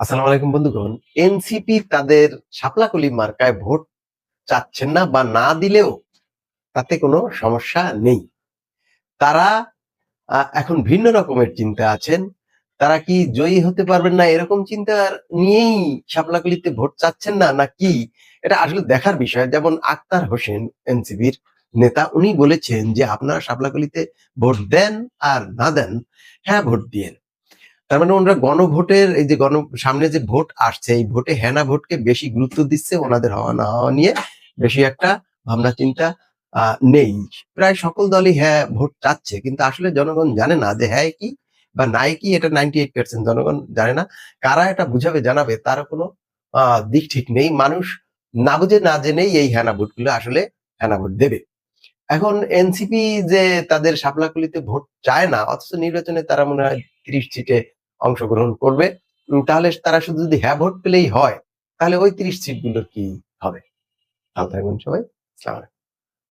আসসালামু আলাইকুম বন্ধুগণ। এনসিপি তাদের শাপলাকলি মার্কায় ভোট চাচ্ছেন না বা না দিলেও তাতে কোনো সমস্যা নেই। তারা এখন ভিন্ন রকমের চিন্তা আছেন। তারা কি জয়ী হতে পারবেন না এরকম চিন্তা নিয়েই শাপলাকলিতে ভোট চাচ্ছেন না না কি এটা আসলে দেখার বিষয়। যেমন আক্তার হোসেন, এনসিপির নেতা, উনি বলেছেন যে, আপনারা শাপলাকলিতে ভোট দেন আর না দেন হ্যাঁ ভোট দিয়েন তার মানে ওনারা গণভোটের এই যে গণ, সামনে যে ভোট আসছে, এই ভোটে হেনা ভোটকে বেশি গুরুত্ব দিচ্ছে ওনাদের হওয়া না হওয়া নিয়ে বেশি একটা ভাবনা চিন্তা নেই। প্রায় সকল দলই হ্যাঁ ভোট চাচ্ছে, কিন্তু আসলে জনগণ জানে না যে হ্যাঁ কি বা নাই কি, এটা নাইনটি এইট পার্সেন্ট জনগণ জানে না। কারা এটা বুঝাবে, জানাবে, তার কোনো দিক ঠিক নেই। মানুষ না বুঝে, না জেনেই এই হ্যানা ভোটগুলো আসলে হেনা ভোট দেবে। এখন এনসিপি যে তাদের শাপলাকুলিতে ভোট চায় না, অথচ নির্বাচনে তারা মনে হয় তিরিশ সিটে অংশগ্রহণ করবে। তাহলে তারা শুধু যদি হ্যাঁ ভোট পেলেই হয়, তাহলে ওই তিরিশ সিটগুলোর কি হবে? ভালো থাকবেন সবাই। আসসালামু আলাইকুম।